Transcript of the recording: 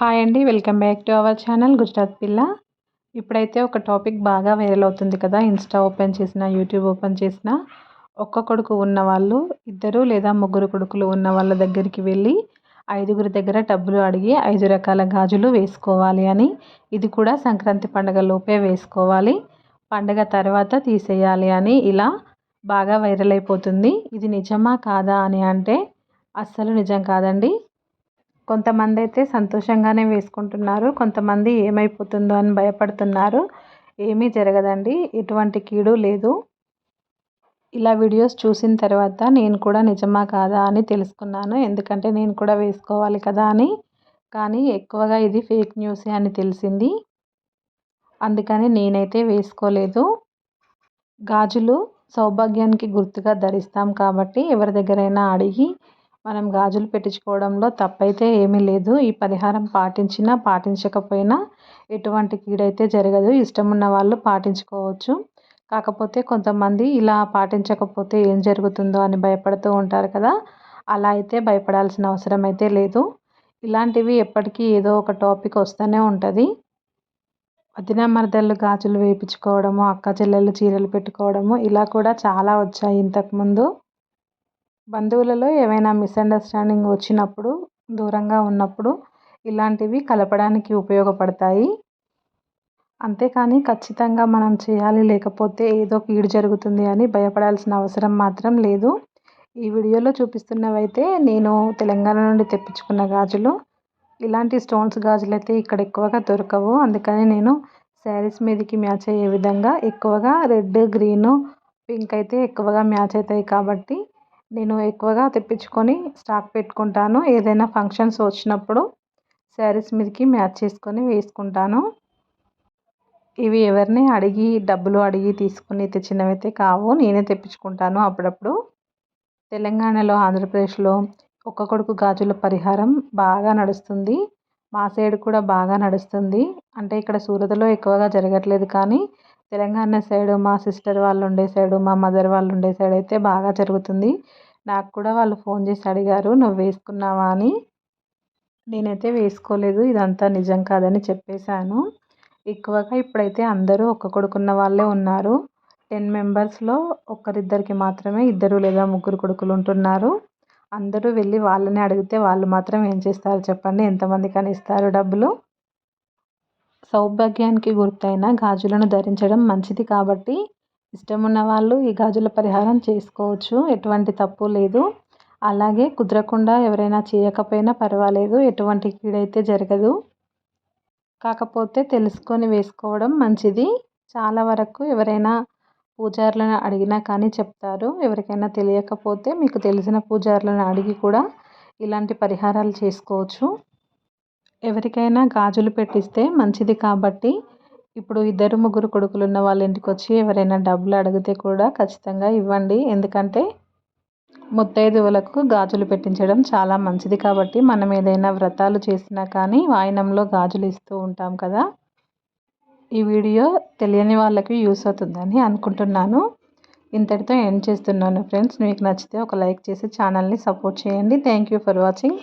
Hi అండి welcome back to our channel Gujarat పిల్ల ఇప్పుడైతే ఒక టాపిక్ బాగా వైరల్ అవుతుంది కదా ఇన్స్టా ఓపెన్ చేసిన యూట్యూబ్ ఓపెన్ చేసిన. ఒక్క కొడుకు ఉన్న వాళ్ళు ఇద్దరు లేదా ముగ్గురు కొడుకులు ఉన్న వాళ్ళ దగ్గరికి వెళ్ళి ఐదుగురి దగ్గర డబ్బులు అడిగి ఐదు రకాల గాజులు వేసుకోవాలి అని. ఇది కూడా సంక్రాంతి పండుగ లోపే వేసుకోవాలి. పండగ తర్వాత తీసేయాలి అని ఇలా బాగా వైరల్ అయిపోతుంది. ఇది నిజమా కాదా అని అంటే అస్సలు నిజం కాదండి. కొంతమంది అయితే సంతోషంగానే వేసుకుంటున్నారు కొంతమంది ఏమైపోతుందో అని భయపడుతున్నారు. ఏమీ జరగదండి ఎటువంటి కీడు లేదు. ఇలా వీడియోస్ చూసిన తర్వాత నేను కూడా నిజమా కాదా అని తెలుసుకున్నాను. ఎందుకంటే నేను కూడా వేసుకోవాలి కదా అని. కానీ ఎక్కువగా ఇది ఫేక్ న్యూసే అని తెలిసింది. అందుకని నేనైతే వేసుకోలేదు. గాజులు సౌభాగ్యానికి గుర్తుగా ధరిస్తాం కాబట్టి ఎవరి దగ్గరైనా అడిగి మనం గాజులు పెట్టించుకోవడంలో తప్పైతే ఏమీ లేదు. ఈ పరిహారం పాటించినా పాటించకపోయినా ఎటువంటి కీడైతే జరగదు. ఇష్టం ఉన్న వాళ్ళు పాటించుకోవచ్చు. కాకపోతే కొంతమంది ఇలా పాటించకపోతే ఏం జరుగుతుందో అని భయపడుతూ ఉంటారు కదా! అలా అయితే భయపడాల్సిన అవసరం అయితే లేదు. ఇలాంటివి ఎప్పటికీ ఏదో ఒక టాపిక్ వస్తూనే ఉంటుంది. వదిన మరదళ్ళు గాజులు వేయించుకోవడము అక్క చెల్లెళ్ళు చీరలు పెట్టుకోవడము ఇలా కూడా చాలా వచ్చాయి ఇంతకుముందు బంధువులలో ఏమైనా మిస్అండర్స్టాండింగ్ వచ్చినప్పుడు దూరంగా ఉన్నప్పుడు ఇలాంటివి కలపడానికి ఉపయోగపడతాయి. అంతేకాని ఖచ్చితంగా మనం చేయాలి లేకపోతే ఏదో కీడు జరుగుతుంది అని భయపడాల్సిన అవసరం మాత్రం లేదు. ఈ వీడియోలో చూపిస్తున్నవైతే నేను తెలంగాణ నుండి తెప్పించుకున్న గాజులు. ఇలాంటి స్టోన్స్ గాజులు అయితే ఇక్కడ ఎక్కువగా దొరకవు. అందుకని నేను శారీస్ మీదకి మ్యాచ్ అయ్యే విధంగా ఎక్కువగా రెడ్ గ్రీను పింక్ అయితే ఎక్కువగా మ్యాచ్ అవుతాయి కాబట్టి నేను ఎక్కువగా తెప్పించుకొని స్టాక్ పెట్టుకుంటాను. ఏదైనా ఫంక్షన్స్ వచ్చినప్పుడు శారీస్ మీదకి మ్యాచ్ చేసుకొని వేసుకుంటాను. ఇవి ఎవరిని అడిగి డబ్బులు అడిగి తీసుకుని తెచ్చినవైతే కావు. నేనే తెప్పించుకుంటాను అప్పుడప్పుడు. తెలంగాణలో ఆంధ్రప్రదేశ్లో ఒక్క కొడుకు గాజుల పరిహారం బాగా నడుస్తుంది. మా సైడ్ కూడా బాగా నడుస్తుంది. అంటే ఇక్కడ సూరత్లో ఎక్కువగా జరగట్లేదు కానీ తెలంగాణ సైడు మా సిస్టర్ వాళ్ళు ఉండే సైడు మా మదర్ వాళ్ళు ఉండే సైడ్ అయితే బాగా జరుగుతుంది. నాకు కూడా వాళ్ళు ఫోన్ చేసి అడిగారు నువ్వు వేసుకున్నావా? అని. నేనైతే వేసుకోలేదు ఇదంతా నిజం కాదని చెప్పేశాను. ఎక్కువగా ఇప్పుడైతే అందరూ ఒక్క కొడుకున్న వాళ్ళే ఉన్నారు. టెన్ మెంబర్స్లో ఒక్కరిద్దరికి మాత్రమే ఇద్దరు లేదా ముగ్గురు కొడుకులు ఉంటున్నారు. అందరూ వెళ్ళి వాళ్ళని అడిగితే వాళ్ళు మాత్రం ఏం చేస్తారు చెప్పండి? ఎంతమందికని ఇస్తారు డబ్బులు? సౌభాగ్యానికి గుర్తైన గాజులను ధరించడం మంచిది కాబట్టి ఇష్టం ఉన్న వాళ్ళు ఈ గాజుల పరిహారం చేసుకోవచ్చు. ఎటువంటి తప్పు లేదు. అలాగే కుదరకుండా ఎవరైనా చేయకపోయినా పర్వాలేదు. ఎటువంటి కీడైతే జరగదు. కాకపోతే తెలుసుకొని వేసుకోవడం మంచిది. చాలా వరకు ఎవరైనా పూజారులను అడిగినా కానీ చెప్తారు. ఎవరికైనా తెలియకపోతే మీకు తెలిసిన పూజారులను అడిగి కూడా ఇలాంటి పరిహారాలు చేసుకోవచ్చు. ఎవరికైనా గాజులు పెట్టిస్తే మంచిది కాబట్టి ఇప్పుడు ఇద్దరు ముగ్గురు కొడుకులు ఉన్న వాళ్ళ ఇంటికి వచ్చి ఎవరైనా డబ్బులు అడిగితే కూడా ఖచ్చితంగా ఇవ్వండి. ఎందుకంటే ముత్తైదువులకు గాజులు పెట్టించడం చాలా మంచిది కాబట్టి మనం ఏదైనా వ్రతాలు చేసినా కానీ వాయినంలో గాజులు ఇస్తూ ఉంటాం కదా. ఈ వీడియో తెలియని వాళ్ళకి యూస్ అవుతుందని అనుకుంటున్నాను. ఇంతటితో ఎండ్ చేస్తున్నాను ఫ్రెండ్స్. మీకు నచ్చితే ఒక లైక్ చేసి ఛానల్ని సపోర్ట్ చేయండి. Thank you for watching.